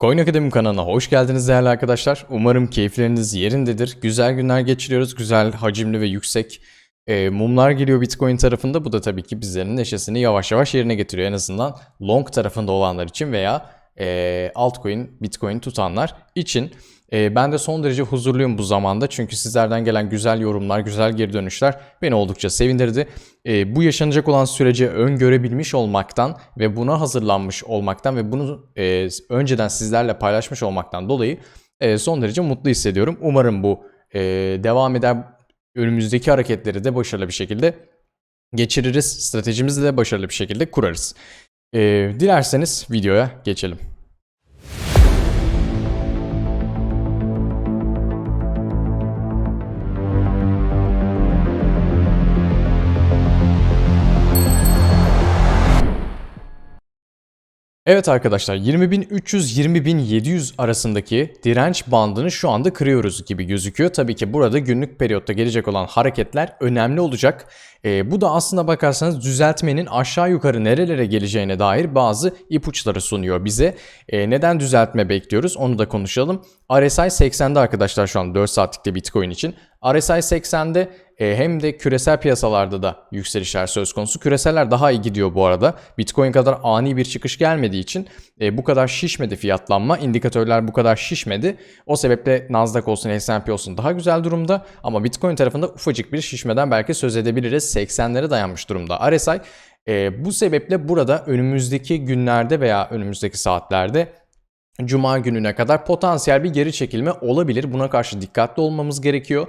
Coin Akademi kanalına hoş geldiniz değerli arkadaşlar. Umarım keyifleriniz yerindedir. Güzel günler geçiriyoruz. Güzel, hacimli ve yüksek e, mumlar geliyor Bitcoin tarafında. Bu da tabii ki bizlerin neşesini yavaş yavaş yerine getiriyor. En azından long tarafında olanlar için veya e, altcoin, Bitcoin tutanlar için. E, ben de son derece huzurluyum bu zamanda çünkü sizlerden gelen güzel yorumlar, güzel geri dönüşler beni oldukça sevindirdi. E, bu yaşanacak olan süreci öngörebilmiş olmaktan ve buna hazırlanmış olmaktan ve bunu e, önceden sizlerle paylaşmış olmaktan dolayı e, son derece mutlu hissediyorum. Umarım bu e, devam eder. Önümüzdeki hareketleri de başarılı bir şekilde geçiririz. Stratejimizi de başarılı bir şekilde kurarız. E, dilerseniz videoya geçelim. Evet arkadaşlar 20.300-20.700 arasındaki direnç bandını şu anda kırıyoruz gibi gözüküyor. Tabii ki burada günlük periyotta gelecek olan hareketler önemli olacak. Ee, bu da aslında bakarsanız düzeltmenin aşağı yukarı nerelere geleceğine dair bazı ipuçları sunuyor bize. Ee, neden düzeltme bekliyoruz onu da konuşalım. RSI 80'de arkadaşlar şu an 4 saatlikte Bitcoin için. RSI 80'de e, hem de küresel piyasalarda da yükselişler söz konusu. Küreseller daha iyi gidiyor bu arada. Bitcoin kadar ani bir çıkış gelmediği için e, bu kadar şişmedi fiyatlanma. İndikatörler bu kadar şişmedi. O sebeple Nasdaq olsun S&P olsun daha güzel durumda. Ama Bitcoin tarafında ufacık bir şişmeden belki söz edebiliriz. 80'lere dayanmış durumda. RSI e, bu sebeple burada önümüzdeki günlerde veya önümüzdeki saatlerde Cuma gününe kadar potansiyel bir geri çekilme olabilir. Buna karşı dikkatli olmamız gerekiyor.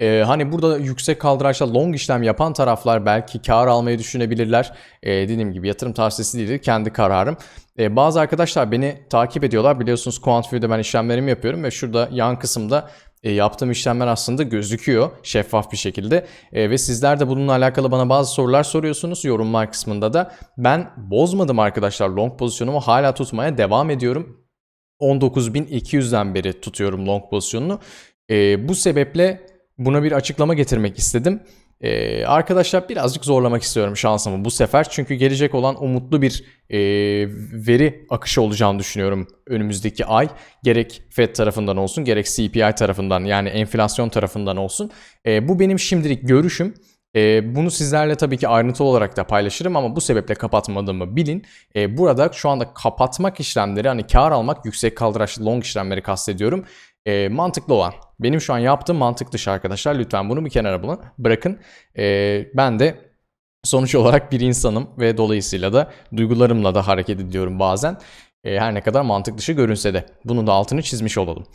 Ee, hani burada yüksek kaldıraçla long işlem yapan taraflar belki kar almayı düşünebilirler. Ee, dediğim gibi yatırım tavsiyesi değildir. Kendi kararım. Ee, bazı arkadaşlar beni takip ediyorlar. Biliyorsunuz QuantView'de ben işlemlerimi yapıyorum ve şurada yan kısımda e, yaptığım işlemler aslında gözüküyor şeffaf bir şekilde. E, ve sizler de bununla alakalı bana bazı sorular soruyorsunuz yorumlar kısmında da. Ben bozmadım arkadaşlar long pozisyonumu hala tutmaya devam ediyorum. 19.200'den beri tutuyorum long pozisyonunu. E, bu sebeple buna bir açıklama getirmek istedim. Ee, arkadaşlar birazcık zorlamak istiyorum şansımı bu sefer. Çünkü gelecek olan umutlu bir e, veri akışı olacağını düşünüyorum önümüzdeki ay. Gerek FED tarafından olsun gerek CPI tarafından yani enflasyon tarafından olsun. E, bu benim şimdilik görüşüm. E, bunu sizlerle tabii ki ayrıntılı olarak da paylaşırım ama bu sebeple kapatmadığımı bilin. E, burada şu anda kapatmak işlemleri hani kar almak yüksek kaldıraçlı long işlemleri kastediyorum. E, mantıklı olan. Benim şu an yaptığım mantık dışı arkadaşlar. Lütfen bunu bir kenara bırakın. E, ben de sonuç olarak bir insanım ve dolayısıyla da duygularımla da hareket ediyorum bazen. E, her ne kadar mantık dışı görünse de. Bunun da altını çizmiş olalım.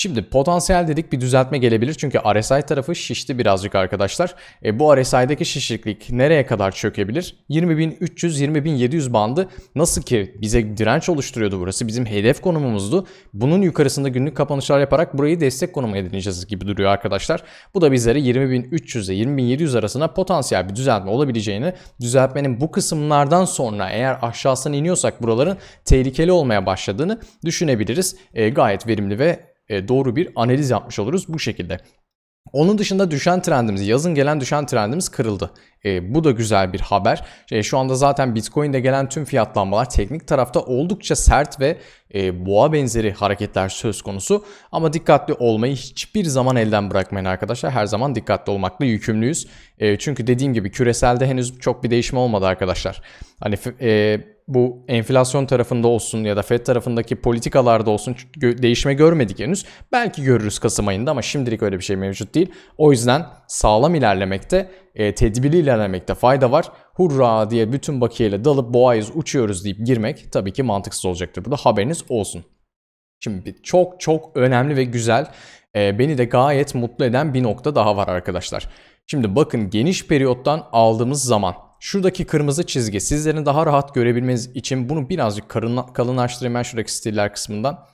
Şimdi potansiyel dedik bir düzeltme gelebilir çünkü RSI tarafı şişti birazcık arkadaşlar. E, bu RSI'deki şişiklik nereye kadar çökebilir? 20.300-20.700 bandı nasıl ki bize direnç oluşturuyordu burası bizim hedef konumumuzdu. Bunun yukarısında günlük kapanışlar yaparak burayı destek konumu edineceğiz gibi duruyor arkadaşlar. Bu da bizlere 20.300 ile 20.700 arasında potansiyel bir düzeltme olabileceğini, düzeltmenin bu kısımlardan sonra eğer aşağısına iniyorsak buraların tehlikeli olmaya başladığını düşünebiliriz. E, gayet verimli ve doğru bir analiz yapmış oluruz bu şekilde. Onun dışında düşen trendimiz, yazın gelen düşen trendimiz kırıldı. E, bu da güzel bir haber. E, şu anda zaten Bitcoin'de gelen tüm fiyatlanmalar teknik tarafta oldukça sert ve e, boğa benzeri hareketler söz konusu. Ama dikkatli olmayı hiçbir zaman elden bırakmayın arkadaşlar. Her zaman dikkatli olmakla yükümlüyüz. E, çünkü dediğim gibi küreselde henüz çok bir değişme olmadı arkadaşlar. Hani e, bu enflasyon tarafında olsun ya da FED tarafındaki politikalarda olsun değişme görmedik henüz. Belki görürüz Kasım ayında ama şimdilik öyle bir şey mevcut değil. O yüzden sağlam ilerlemekte, e, tedbirli ilerlemekte fayda var. Hurra diye bütün bakiyeyle dalıp boğayız uçuyoruz deyip girmek tabii ki mantıksız olacaktır. Bu da haberiniz olsun. Şimdi çok çok önemli ve güzel, e, beni de gayet mutlu eden bir nokta daha var arkadaşlar. Şimdi bakın geniş periyottan aldığımız zaman Şuradaki kırmızı çizgi sizlerin daha rahat görebilmeniz için bunu birazcık kalınlaştırayım ben şuradaki stiller kısmından.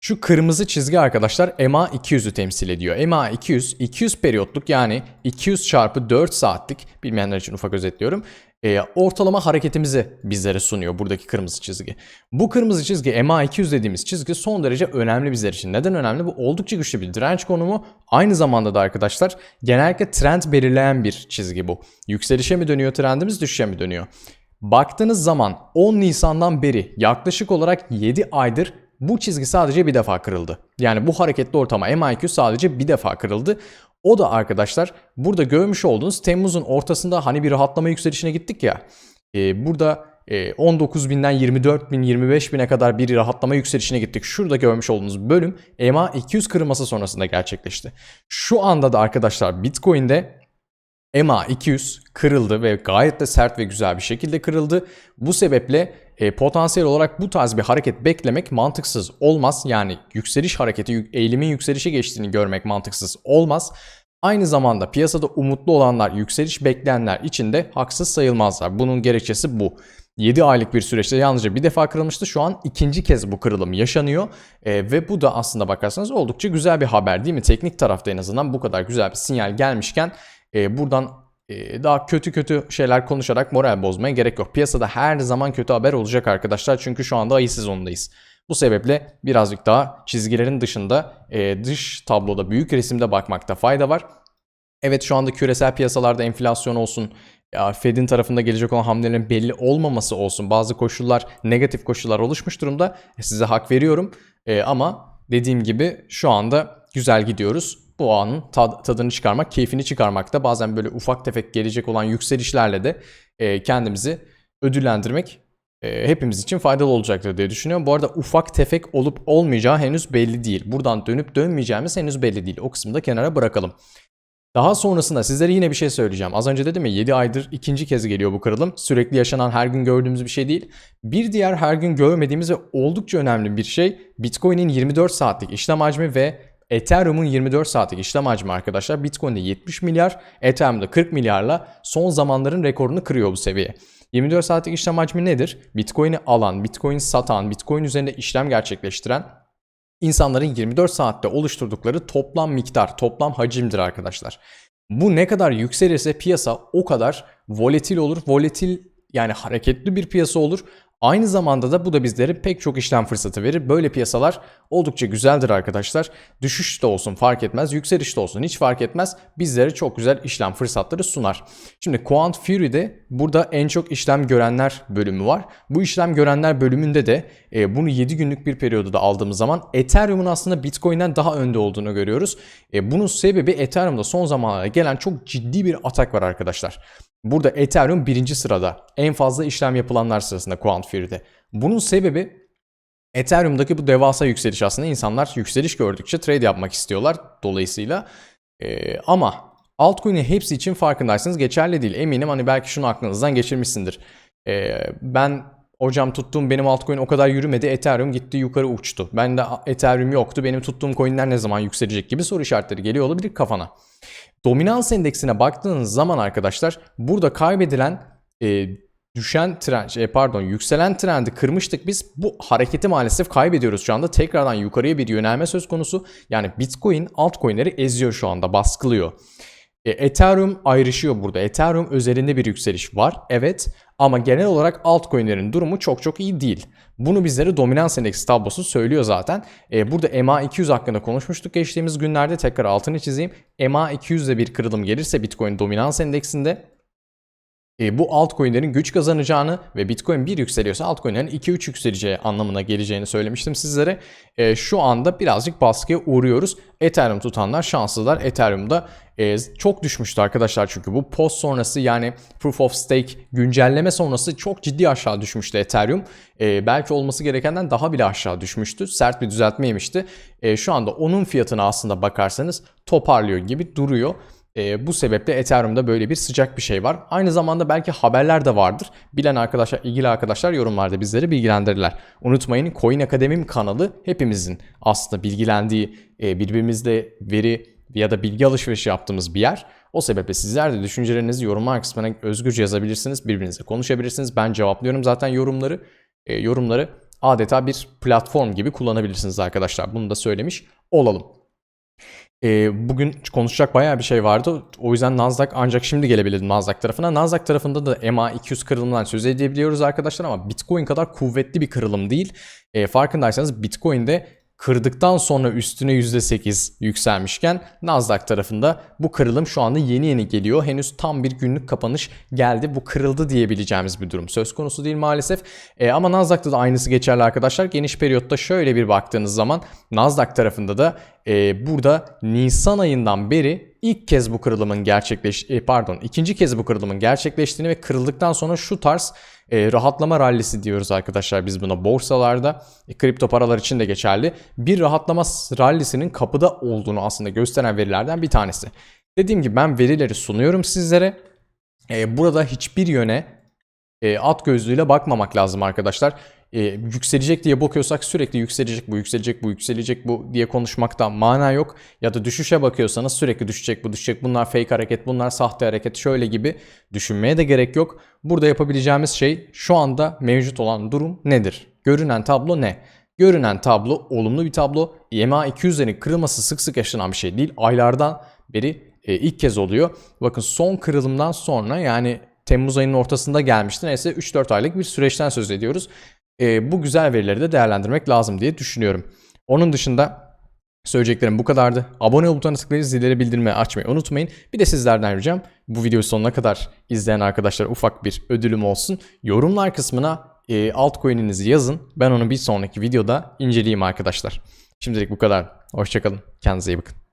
Şu kırmızı çizgi arkadaşlar EMA 200'ü temsil ediyor. EMA 200, 200 periyotluk yani 200 çarpı 4 saatlik bilmeyenler için ufak özetliyorum e, ortalama hareketimizi bizlere sunuyor buradaki kırmızı çizgi. Bu kırmızı çizgi MA200 dediğimiz çizgi son derece önemli bizler için. Neden önemli? Bu oldukça güçlü bir direnç konumu. Aynı zamanda da arkadaşlar genellikle trend belirleyen bir çizgi bu. Yükselişe mi dönüyor trendimiz düşüşe mi dönüyor? Baktığınız zaman 10 Nisan'dan beri yaklaşık olarak 7 aydır bu çizgi sadece bir defa kırıldı. Yani bu hareketli ortama MA200 sadece bir defa kırıldı. O da arkadaşlar burada görmüş olduğunuz Temmuz'un ortasında hani bir rahatlama yükselişine gittik ya. E, burada e, 19.000'den 24.000 25.000'e kadar bir rahatlama yükselişine gittik. Şurada görmüş olduğunuz bölüm EMA 200 kırılması sonrasında gerçekleşti. Şu anda da arkadaşlar Bitcoin'de EMA 200 kırıldı ve gayet de sert ve güzel bir şekilde kırıldı. Bu sebeple e, potansiyel olarak bu tarz bir hareket beklemek mantıksız olmaz. Yani yükseliş hareketi, eğilimin yükselişe geçtiğini görmek mantıksız olmaz. Aynı zamanda piyasada umutlu olanlar, yükseliş bekleyenler için de haksız sayılmazlar. Bunun gerekçesi bu. 7 aylık bir süreçte yalnızca bir defa kırılmıştı. Şu an ikinci kez bu kırılım yaşanıyor. E, ve bu da aslında bakarsanız oldukça güzel bir haber değil mi? Teknik tarafta en azından bu kadar güzel bir sinyal gelmişken e, buradan daha kötü kötü şeyler konuşarak moral bozmaya gerek yok. Piyasada her zaman kötü haber olacak arkadaşlar. Çünkü şu anda ayı sezonundayız. Bu sebeple birazcık daha çizgilerin dışında e, dış tabloda büyük resimde bakmakta fayda var. Evet şu anda küresel piyasalarda enflasyon olsun, Fed'in tarafında gelecek olan hamlelerin belli olmaması olsun. Bazı koşullar, negatif koşullar oluşmuş durumda. E, size hak veriyorum. E, ama dediğim gibi şu anda güzel gidiyoruz. Bu anın tad- tadını çıkarmak, keyfini çıkarmakta. Bazen böyle ufak tefek gelecek olan yükselişlerle de e, kendimizi ödüllendirmek e, hepimiz için faydalı olacaktır diye düşünüyorum. Bu arada ufak tefek olup olmayacağı henüz belli değil. Buradan dönüp dönmeyeceğimiz henüz belli değil. O kısmı da kenara bırakalım. Daha sonrasında sizlere yine bir şey söyleyeceğim. Az önce dedim ya 7 aydır ikinci kez geliyor bu kırılım. Sürekli yaşanan her gün gördüğümüz bir şey değil. Bir diğer her gün görmediğimiz ve oldukça önemli bir şey Bitcoin'in 24 saatlik işlem hacmi ve Ethereum'un 24 saatlik işlem hacmi arkadaşlar Bitcoin'de 70 milyar, Ethereum'da 40 milyarla son zamanların rekorunu kırıyor bu seviye. 24 saatlik işlem hacmi nedir? Bitcoin'i alan, Bitcoin satan, Bitcoin üzerinde işlem gerçekleştiren insanların 24 saatte oluşturdukları toplam miktar, toplam hacimdir arkadaşlar. Bu ne kadar yükselirse piyasa o kadar volatil olur. Volatil yani hareketli bir piyasa olur. Aynı zamanda da bu da bizlere pek çok işlem fırsatı verir. Böyle piyasalar oldukça güzeldir arkadaşlar. Düşüş de olsun fark etmez, yükseliş de olsun hiç fark etmez. Bizlere çok güzel işlem fırsatları sunar. Şimdi Quant Fury'de burada en çok işlem görenler bölümü var. Bu işlem görenler bölümünde de e, bunu 7 günlük bir periyoda da aldığımız zaman Ethereum'un aslında Bitcoin'den daha önde olduğunu görüyoruz. E, bunun sebebi Ethereum'da son zamanlarda gelen çok ciddi bir atak var arkadaşlar. Burada Ethereum birinci sırada. En fazla işlem yapılanlar sırasında Quant. Bunun sebebi Ethereum'daki bu devasa yükseliş aslında insanlar yükseliş gördükçe trade yapmak istiyorlar dolayısıyla. Ee, ama altcoin'in hepsi için farkındaysanız geçerli değil. Eminim hani belki şunu aklınızdan geçirmişsindir. Ee, ben hocam tuttuğum benim altcoin o kadar yürümedi. Ethereum gitti yukarı uçtu. Ben de Ethereum yoktu. Benim tuttuğum coinler ne zaman yükselecek gibi soru işaretleri geliyor olabilir kafana. Dominans endeksine baktığınız zaman arkadaşlar burada kaybedilen e, düşen trend, e, pardon yükselen trendi kırmıştık biz. Bu hareketi maalesef kaybediyoruz şu anda. Tekrardan yukarıya bir yönelme söz konusu. Yani Bitcoin altcoin'leri eziyor şu anda, baskılıyor. E, Ethereum ayrışıyor burada. Ethereum üzerinde bir yükseliş var. Evet ama genel olarak altcoin'lerin durumu çok çok iyi değil. Bunu bizlere dominans endeksi tablosu söylüyor zaten. E, burada MA200 hakkında konuşmuştuk geçtiğimiz günlerde. Tekrar altını çizeyim. MA200'de bir kırılım gelirse Bitcoin dominans endeksinde e, bu altcoin'lerin güç kazanacağını ve Bitcoin bir yükseliyorsa altcoin'lerin 2-3 yükseleceği anlamına geleceğini söylemiştim sizlere. E, şu anda birazcık baskıya uğruyoruz. Ethereum tutanlar şanslılar. Ethereum'da e, çok düşmüştü arkadaşlar çünkü bu post sonrası yani proof of stake güncelleme sonrası çok ciddi aşağı düşmüştü Ethereum. E, belki olması gerekenden daha bile aşağı düşmüştü. Sert bir düzeltmeymişti. E, şu anda onun fiyatına aslında bakarsanız toparlıyor gibi duruyor. E, bu sebeple Ethereum'da böyle bir sıcak bir şey var. Aynı zamanda belki haberler de vardır. Bilen arkadaşlar, ilgili arkadaşlar yorumlarda bizleri bilgilendirirler. Unutmayın Coin Akademim kanalı hepimizin aslında bilgilendiği, e, birbirimizle veri ya da bilgi alışverişi yaptığımız bir yer. O sebeple sizler de düşüncelerinizi yorumlar kısmına özgürce yazabilirsiniz. Birbirinizle konuşabilirsiniz. Ben cevaplıyorum zaten yorumları. E, yorumları adeta bir platform gibi kullanabilirsiniz arkadaşlar. Bunu da söylemiş olalım. E, bugün konuşacak bayağı bir şey vardı. O yüzden Nasdaq ancak şimdi gelebildim Nasdaq tarafına. Nasdaq tarafında da MA200 kırılımından söz edebiliyoruz arkadaşlar ama Bitcoin kadar kuvvetli bir kırılım değil. E, farkındaysanız Bitcoin'de kırdıktan sonra üstüne %8 yükselmişken Nasdaq tarafında bu kırılım şu anda yeni yeni geliyor. Henüz tam bir günlük kapanış geldi. Bu kırıldı diyebileceğimiz bir durum söz konusu değil maalesef. E, ama Nasdaq'ta da aynısı geçerli arkadaşlar. Geniş periyotta şöyle bir baktığınız zaman Nasdaq tarafında da e, burada Nisan ayından beri ilk kez bu kırılımın gerçekleş e, pardon ikinci kez bu kırılımın gerçekleştiğini ve kırıldıktan sonra şu tarz e, rahatlama rallisi diyoruz arkadaşlar biz buna borsalarda e, kripto paralar için de geçerli bir rahatlama rallisinin kapıda olduğunu aslında gösteren verilerden bir tanesi. Dediğim gibi ben verileri sunuyorum sizlere. E, burada hiçbir yöne e, at gözlüğüyle bakmamak lazım arkadaşlar. E, yükselecek diye bakıyorsak sürekli yükselecek bu, yükselecek bu, yükselecek bu diye konuşmakta mana yok. Ya da düşüşe bakıyorsanız sürekli düşecek bu, düşecek bunlar fake hareket, bunlar sahte hareket şöyle gibi düşünmeye de gerek yok. Burada yapabileceğimiz şey şu anda mevcut olan durum nedir? Görünen tablo ne? Görünen tablo olumlu bir tablo. EMA 200'lerin kırılması sık sık yaşanan bir şey değil. Aylardan beri e, ilk kez oluyor. Bakın son kırılımdan sonra yani Temmuz ayının ortasında gelmişti. Neyse 3-4 aylık bir süreçten söz ediyoruz. E, bu güzel verileri de değerlendirmek lazım diye düşünüyorum. Onun dışında söyleyeceklerim bu kadardı. Abone ol butonuna tıklayıp zilleri bildirmeyi açmayı unutmayın. Bir de sizlerden ricam bu videoyu sonuna kadar izleyen arkadaşlar ufak bir ödülüm olsun. Yorumlar kısmına e, altcoin'inizi yazın. Ben onu bir sonraki videoda inceleyeyim arkadaşlar. Şimdilik bu kadar. Hoşçakalın. Kendinize iyi bakın.